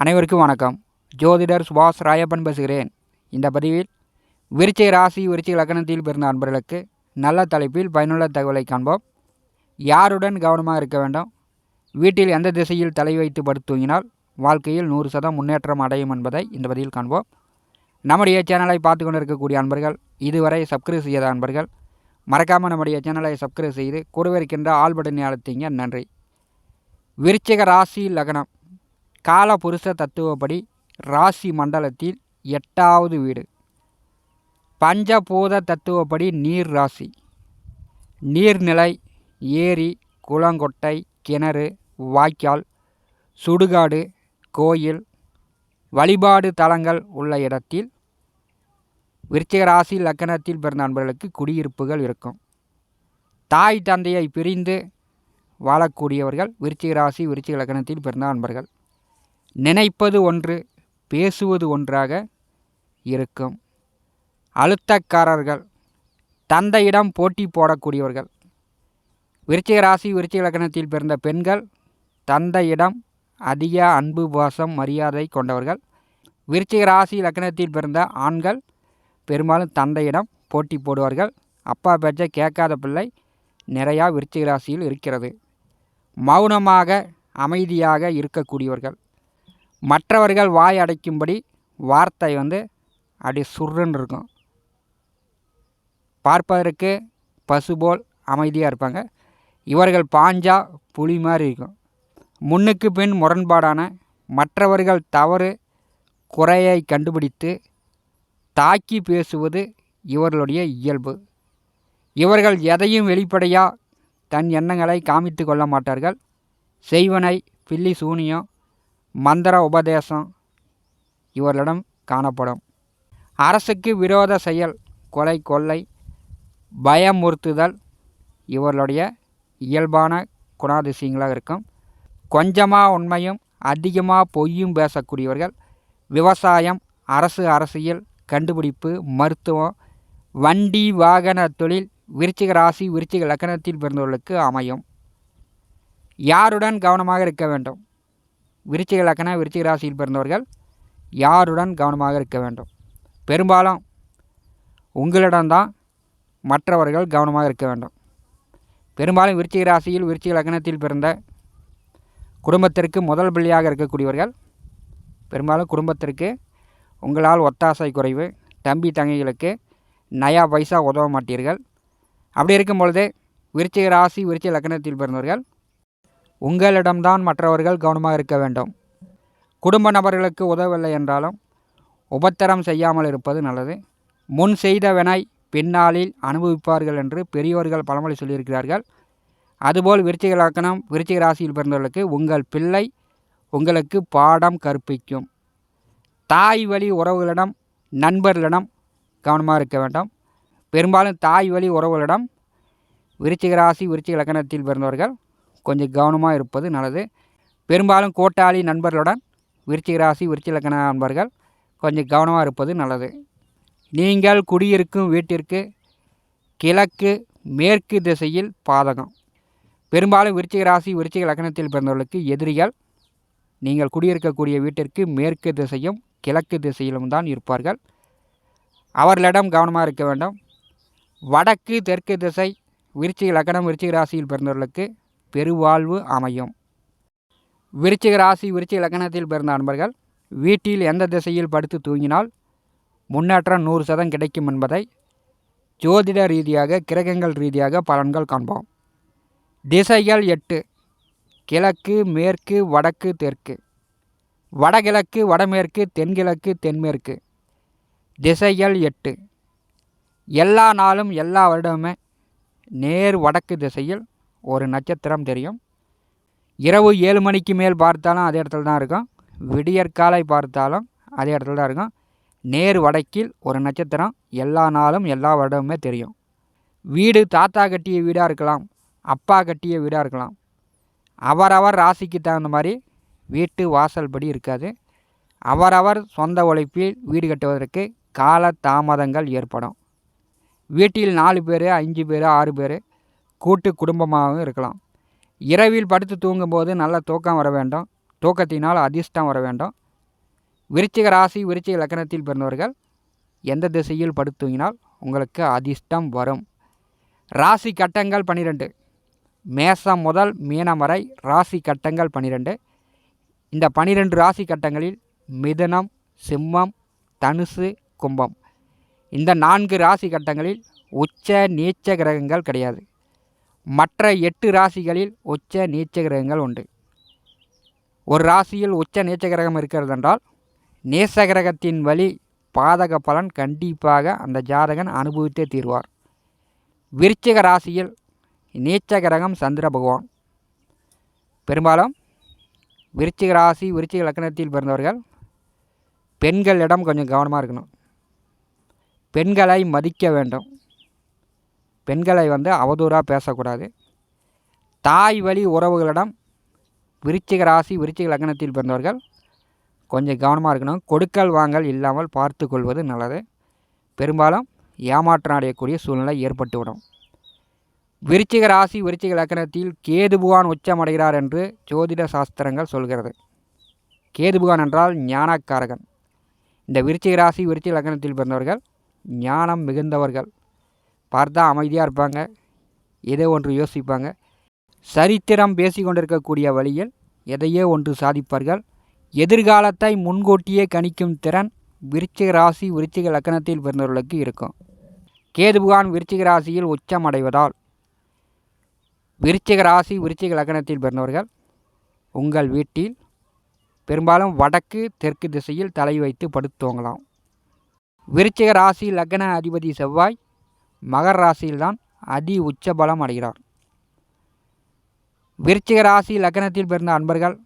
அனைவருக்கும் வணக்கம். ஜோதிடர் சுபாஷ் ராயப்பன் பேசுகிறேன். இந்த பதிவில் விருச்சை ராசி விருச்சை லக்கணத்தில் பிறந்த அன்பர்களுக்கு நல்ல தலைப்பில் பயனுள்ள தகவலை காண்போம். யாருடன் கவனமாக இருக்க வேண்டும்? வீட்டில் எந்த திசையில் தலை வைத்து படுத்துங்கினால் வாழ்க்கையில் நூறு சதம் முன்னேற்றம் அடையும் என்பதை இந்த பதிவில் காண்போம். நம்முடைய சேனலை பார்த்து கொண்டு இருக்கக்கூடிய அன்பர்கள் இதுவரை சப்ஸ்கிரைப் செய்யாத அன்பர்கள் மறக்காமல் நம்முடைய சேனலை சப்ஸ்கிரைப் செய்து கூடவே இருக்கின்ற ஆள் பட்டனை அழுத்திங்க. நன்றி. விருச்சிக ராசி லக்னம். கால புருஷ தத்துவப்படி ராசி மண்டலத்தில் எட்டாவது வீடு. பஞ்சபூத தத்துவப்படி நீர் ராசி. நீர்நிலை ஏரி குளங்கொட்டை கிணறு வாய்க்கால் சுடுகாடு கோயில் வழிபாடு தலங்கள் உள்ள இடத்தில் விருச்சிக ராசி லக்கணத்தில் பிறந்த நண்பர்களுக்கு குடியிருப்புகள் இருக்கும். தாய் தந்தையை பிரிந்து வாழக்கூடியவர்கள் விருச்சிக ராசி விருச்சிக லக்கணத்தில் பிறந்த நண்பர்கள். நினைப்பது ஒன்று பேசுவது ஒன்றாக இருக்கும். அழுத்தக்காரர்கள் தந்தையிடம் போட்டி போடக்கூடியவர்கள். விருச்சிக ராசி விருச்சிக லக்கணத்தில் பிறந்த பெண்கள் தந்தையிடம் அதிக அன்பு பாசம் மரியாதை கொண்டவர்கள். விருச்சிக ராசி லக்கணத்தில் பிறந்த ஆண்கள் பெரும்பாலும் தந்தையிடம் போட்டி போடுவார்கள். அப்பா பேச்சை கேட்காத பிள்ளை நிறையா விருச்சிக ராசியில் இருக்கிறது. மௌனமாக அமைதியாக இருக்கக்கூடியவர்கள். மற்றவர்கள் வாய் அடைக்கும்படி வார்த்தை வந்து அப்படி சுருன்னு இருக்கும். பார்ப்பதற்கு பசு போல் அமைதியாக இருப்பாங்க. இவர்கள் பாஞ்சா புலி மாதிரி இருக்கும். முன்னுக்கு பின் முரண்பாடான மற்றவர்கள் தவறு குறையை கண்டுபிடித்து தாக்கி பேசுவது இவர்களுடைய இயல்பு. இவர்கள் எதையும் வெளிப்படையாக தன் எண்ணங்களை காமித்து கொள்ள மாட்டார்கள். செய்வனை பில்லி சூனியம் மந்திர உபதேசம் இவர்களிடம் காணப்படும். அரசுக்கு விரோத செயல் கொலை கொள்ளை பயமுறுத்துதல் இவர்களுடைய இயல்பான குணாதிசயங்களாக இருக்கும். கொஞ்சமாக உண்மையும் அதிகமாக பொய்யும் பேசக்கூடியவர்கள் விவசாயம் அரசு அரசியல் கண்டுபிடிப்பு மருத்துவம் வண்டி வாகன தொழில் விருச்சிக ராசி விருச்சிக லக்கணத்தில் பிறந்தவர்களுக்கு அமையும். யாருடன் கவனமாக இருக்க வேண்டும்? விருச்சிக லக்கண விருச்சிக ராசியில் பிறந்தவர்கள் யாருடன் கவனமாக இருக்க வேண்டும்? பெரும்பாலும் உங்களிடம்தான் மற்றவர்கள் கவனமாக இருக்க வேண்டும். பெரும்பாலும் விருச்சிக ராசியில் விருச்சிக லக்கணத்தில் பிறந்த குடும்பத்திற்கு முதல் பிள்ளையாக இருக்கக்கூடியவர்கள் பெரும்பாலும் குடும்பத்திற்கு உங்களால் ஒத்தாசை குறைவு தம்பி தங்கைகளுக்கு நயா பைசா உதவ மாட்டீர்கள். அப்படி இருக்கும் பொழுது விருச்சிக ராசி விருச்சிக லக்னத்தில் பிறந்தவர்கள் உங்களிடம்தான் மற்றவர்கள் கவனமாக இருக்க வேண்டும். குடும்ப நபர்களுக்கு உதவவில்லை என்றாலும் உபத்திரம் செய்யாமல் இருப்பது நல்லது. முன் செய்தவனை பின்னாளில் அனுபவிப்பார்கள் என்று பெரியோர்கள் பழமொழி சொல்லியிருக்கிறார்கள். அதுபோல் விருச்சிக லக்கணம் விருச்சிக ராசியில் பிறந்தவர்களுக்கு உங்கள் பிள்ளை உங்களுக்கு பாடம் கற்பிக்கும். தாய் வழி உறவுகளிடம் நண்பர்களிடம் கவனமாக இருக்க வேண்டும். பெரும்பாலும் தாய் வழி உறவுகளிடம் விருச்சிக ராசி விருச்சிக லக்கணத்தில் பிறந்தவர்கள் கொஞ்சம் கவனமாக இருப்பது நல்லது. பெரும்பாலும் கோட்டாளி நண்பர்களுடன் விருச்சிக ராசி விருச்சிக லக்கண நண்பர்கள் கொஞ்சம் கவனமாக இருப்பது நல்லது. நீங்கள் குடியிருக்கும் வீட்டிற்கு கிழக்கு மேற்கு திசையில் பாதகம். பெரும்பாலும் விருச்சிக ராசி விருச்சிக லக்கணத்தில் பிறந்தவர்களுக்கு எதிரிகள் நீங்கள் குடியிருக்கக்கூடிய வீட்டிற்கு மேற்கு திசையும் கிழக்கு திசையிலும் தான் இருப்பார்கள். அவர்களிடம் கவனமாக இருக்க வேண்டும். வடக்கு தெற்கு திசை விருச்சிக லக்கணம் விருச்சிக ராசியில் பிறந்தவர்களுக்கு பெருவாழ்வு அமையும். விருச்சிக ராசி விருச்சிக லக்கணத்தில் பிறந்த நண்பர்கள் வீட்டில் எந்த திசையில் படுத்து தூங்கினால் முன்னேற்றம் நூறு சதம் கிடைக்கும் என்பதை ஜோதிட ரீதியாக கிரகங்கள் ரீதியாக பலன்கள் காண்போம். திசைகள் எட்டு கிழக்கு மேற்கு வடக்கு தெற்கு. வடகிழக்கு வடமேற்கு தென்கிழக்கு தென்மேற்கு. திசைகள் எட்டு. எல்லா நாளும் எல்லா வருடமுமே நேர் வடக்கு திசையில் ஒரு நட்சத்திரம் தெரியும். இரவு ஏழு மணிக்கு மேல் பார்த்தாலும் அதே இடத்துல தான் இருக்கும். விடியற்காலை பார்த்தாலும் அதே இடத்துல தான் இருக்கும். நேர் வடக்கில் ஒரு நட்சத்திரம் எல்லா நாளும் எல்லா வருடமுமே தெரியும். வீடு தாத்தா கட்டிய வீடாக இருக்கலாம் அப்பா கட்டிய வீடாக இருக்கலாம். அவரவர் ராசிக்கு தகுந்த மாதிரி வீட்டு வாசல்படி இருக்காது. அவரவர் சொந்த உழைப்பில் வீடு கட்டுவதற்கு கால தாமதங்கள் ஏற்படும். வீட்டில் நாலு பேர் அஞ்சு பேர் ஆறு பேர் கூட்டு குடும்பமாகவும் இருக்கலாம். இரவில் படுத்து தூங்கும்போது நல்ல தூக்கம் வர வேண்டும். தூக்கத்தினால் அதிர்ஷ்டம் வர வேண்டும். விருச்சிக ராசி விருச்சிக லக்கணத்தில் பிறந்தவர்கள் எந்த திசையில் படுத்துங்கினால் உங்களுக்கு அதிர்ஷ்டம் வரும். ராசி கட்டங்கள் பன்னிரெண்டு மேசம் முதல் மீனம் வரை ராசி கட்டங்கள் பன்னிரெண்டு இந்த பனிரெண்டு ராசி கட்டங்களில் மிதனம் சிம்மம் தனுசு கும்பம். இந்த நான்கு ராசி கட்டங்களில் உச்ச நீச்ச கிரகங்கள் கிடையாது. மற்ற எட்டு ராசிகளில் உச்ச நீச்ச கிரகங்கள் உண்டு. ஒரு ராசியில் உச்ச நீச்ச கிரகம் இருக்கிறது என்றால் நேச கிரகத்தின் வழி பாதக பலன் கண்டிப்பாக அந்த ஜாதகன் அனுபவித்தே தீர்வார். விருச்சிக ராசியில் நீச்ச கிரகம் சந்திர பகவான். பெரும்பாலும் விருச்சிக ராசி விருச்சிக லக்கணத்தில் பிறந்தவர்கள் பெண்களிடம் கொஞ்சம் கவனமாக இருக்கணும். பெண்களை மதிக்க வேண்டும். பெண்களை வந்து அவதூறாக பேசக்கூடாது. தாய் வழி உறவுகளிடம் விருச்சிக ராசி விருச்சிக லக்னத்தில் பிறந்தவர்கள் கொஞ்சம் கவனமாக இருக்கணும். கொடுக்கல் வாங்கல் இல்லாமல் பார்த்து கொள்வது நல்லது. பெரும்பாலும் ஏமாற்றம் அடையக்கூடிய சூழ்நிலை ஏற்பட்டுவிடும். விருச்சிக ராசி விருச்சிக லக்கணத்தில் கேது புகான் உச்சமடைகிறார் என்று ஜோதிட சாஸ்திரங்கள் சொல்கிறது. கேது புகான் என்றால் ஞானக்காரகன். இந்த விருச்சிக ராசி விருச்சிக லக்கணத்தில் பிறந்தவர்கள் ஞானம் மிகுந்தவர்கள். பார்த்தா அமைதியாக இருப்பாங்க. ஏதோ ஒன்று யோசிப்பாங்க. சரித்திரம் பேசி கொண்டிருக்கக்கூடிய வழியில் எதையோ ஒன்று சாதிப்பார்கள். எதிர்காலத்தை முன்கூட்டியே கணிக்கும் திறன் விருச்சிக ராசி விருச்சிக லக்கணத்தில் பிறந்தவர்களுக்கு இருக்கும். கேதுபுகான் விருச்சிக ராசியில் உச்சம் அடைவதால் விருச்சிக ராசி விருச்சிக லக்னத்தில் பிறந்தவர்கள் உங்கள் வீட்டில் பெரும்பாலும் வடக்கு தெற்கு திசையில் தலை வைத்து படுத்துவங்களாம் விருச்சிக ராசி லக்ன அதிபதி செவ்வாய் மகர ராசியில்தான் அதி உச்சபலம் அடைகிறார். விருச்சிக ராசி லக்னத்தில் பிறந்த அன்பர்கள்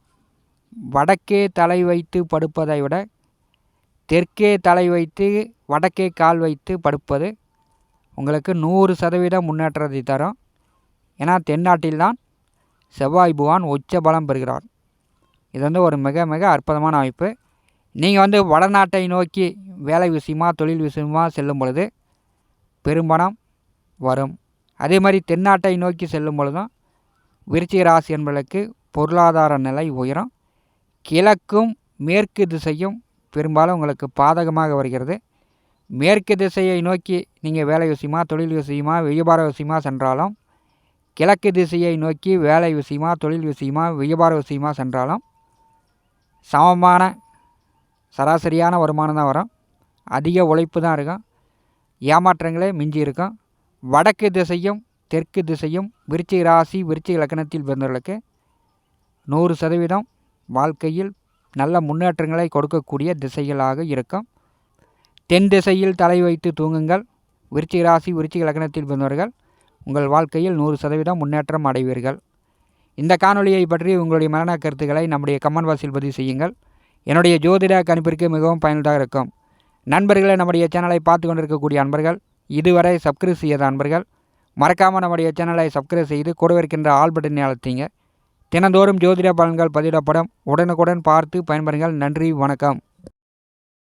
வடக்கே தலை வைத்து படுப்பதை விட தெற்கே தலை வைத்து வடக்கே கால் வைத்து படுப்பது உங்களுக்கு நூறு சதவீதம் முன்னேற்றத்தை தரும். ஏன்னா தென்னாட்டில்தான் செவ்வாய் புவான் உச்ச பலம் பெறுகிறார். இது வந்து ஒரு மிக மிக அற்புதமான அமைப்பு. நீங்கள் வந்து வடநாட்டை நோக்கி வேலை விஷயமா தொழில் விஷயமா செல்லும் பொழுது பெரும்பணம் வரும். அதே மாதிரி தென்னாட்டை நோக்கி செல்லும் பொழுதும் விருச்சிக ராசி என்பதற்கு பொருளாதார நிலை உயரும். கிழக்கும் மேற்கு திசையும் பெரும்பாலும் உங்களுக்கு பாதகமாக வருகிறது. மேற்கு திசையை நோக்கி நீங்கள் வேலை விஷயமா தொழில் விஷயமா வியாபார விஷயமா சென்றாலும் கிழக்கு திசையை நோக்கி வேலை விஷயமா தொழில் விஷயமா வியாபார விஷயமா சென்றாலும் சமமான சராசரியான வருமானம் தான் வரும். அதிக உழைப்பு தான் இருக்கும். ஏமாற்றங்களே மிஞ்சி இருக்கும். வடக்கு திசையும் தெற்கு திசையும் விருச்சிக ராசி விருச்சிக லக்கணத்தில் பிறந்தவர்களுக்கு நூறு சதவீதம் வாழ்க்கையில் நல்ல முன்னேற்றங்களை கொடுக்கக்கூடிய திசைகளாக இருக்கும். தென் திசையில் தலை வைத்து தூங்குங்கள். விருச்சிக ராசி விருச்சிக லக்கணத்தில் பிறந்தவர்கள் உங்கள் வாழ்க்கையில் நூறு சதவீதம் முன்னேற்றம் அடைவீர்கள். இந்த காணொலியை பற்றி உங்களுடைய மரண கருத்துக்களை நம்முடைய கமெண்ட் பாக்ஸில் பதிவு செய்யுங்கள். என்னுடைய ஜோதிட கணிப்பிற்கு மிகவும் பயனுள்ளதாக இருக்கும். நண்பர்களை நம்முடைய சேனலை பார்த்து கொண்டிருக்கக்கூடிய அன்பர்கள் இதுவரை சப்ஸ்கிரைப் செய்யாத அன்பர்கள் மறக்காமல் நம்முடைய சேனலை சப்ஸ்கிரைப் செய்து கூட இருக்கின்ற ஆல் பட்டனை அழுத்திங்க. தினந்தோறும் ஜோதிட பலன்கள் பதிவிடப்படும். உடனுக்குடன் பார்த்து பயன்பெறுங்கள். நன்றி வணக்கம்.